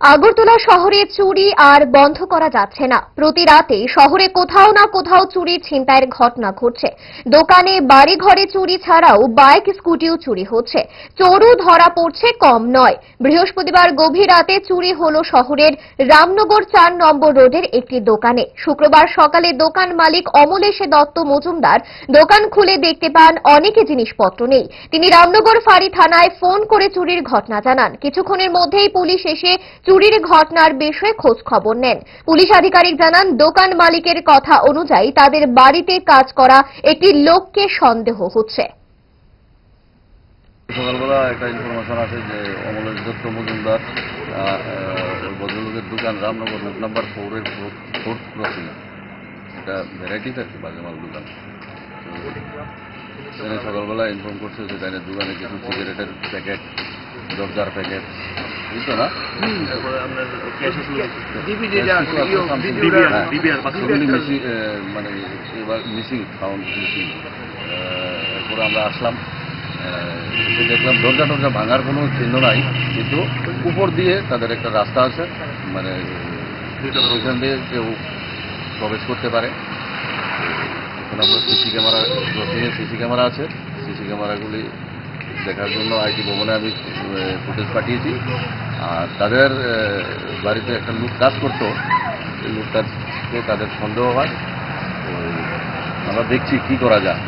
আগরতলা শহরে চুরি আর বন্ধ করা যাচ্ছে না। প্রতি রাতে শহরে কোথাও না কোথাও চুরির ছিনতাইয়ের ঘটনা ঘটছে। দোকানে বাড়ি ঘরে চুরি ছাড়াও বাইক, স্কুটিও চুরি হচ্ছে। চোরও ধরা পড়ছে, কম নয়। বৃহস্পতিবার গভীর রাতে চুরি হলো শহরের রামনগর চার নম্বর রোডের একটি দোকানে। শুক্রবার সকালে দোকান মালিক অমলেশ দত্ত মজুমদার দোকান খুলে দেখতে পান, অনেকে জিনিসপত্র নেই। তিনি রামনগর ফাঁড়ি থানায় ফোন করে চুরির ঘটনা জানান। কিছুক্ষণের মধ্যেই পুলিশ এসে চুরির ঘটনার বিষয়ে খোঁজ খবর নেন। পুলিশ আধিকারিক জানান, দোকান মালিকের কথা অনুযায়ী তাদের বাড়িতে কাজ করা একটি লোককে সন্দেহ হচ্ছে। সকালবেলা একটা ইনফরমেশন আছে যে অমলেশ দত্ত মজুমদার ভদ্রলোকের দোকান রামনগর রোড নাম্বার ফোরের ফোর্থ ক্রসিং এটা ভ্যারাইটিস কি বাজেমাল দোকান। সকালবেলা ইনফর্ম করছে দোকানে কিছু সিগারেটের প্যাকেট জর্দার প্যাকেট না মিসিং মানে এবার মিসিং সাউন্ড মিসিং এরপরে আমরা আসলাম দেখলাম দরজা টরজা ভাঙার কোনো চিহ্ন নাই কিন্তু উপর দিয়ে তাদের একটা রাস্তা আছে মানে ওইখান দিয়ে কেউ প্রবেশ করতে পারে এখন আমরা সিসি ক্যামেরা সিসি ক্যামেরা আছে সিসি ক্যামেরাগুলি দেখার জন্য আইটি ভবনে আমি ফুটেজ পাঠিয়েছি। আর তাদের বাড়িতে একটা লোক কাজ করতো। সেই লোকটাকে তাদের সন্দেহ হয়। আমরা দেখছি কি করা যায়।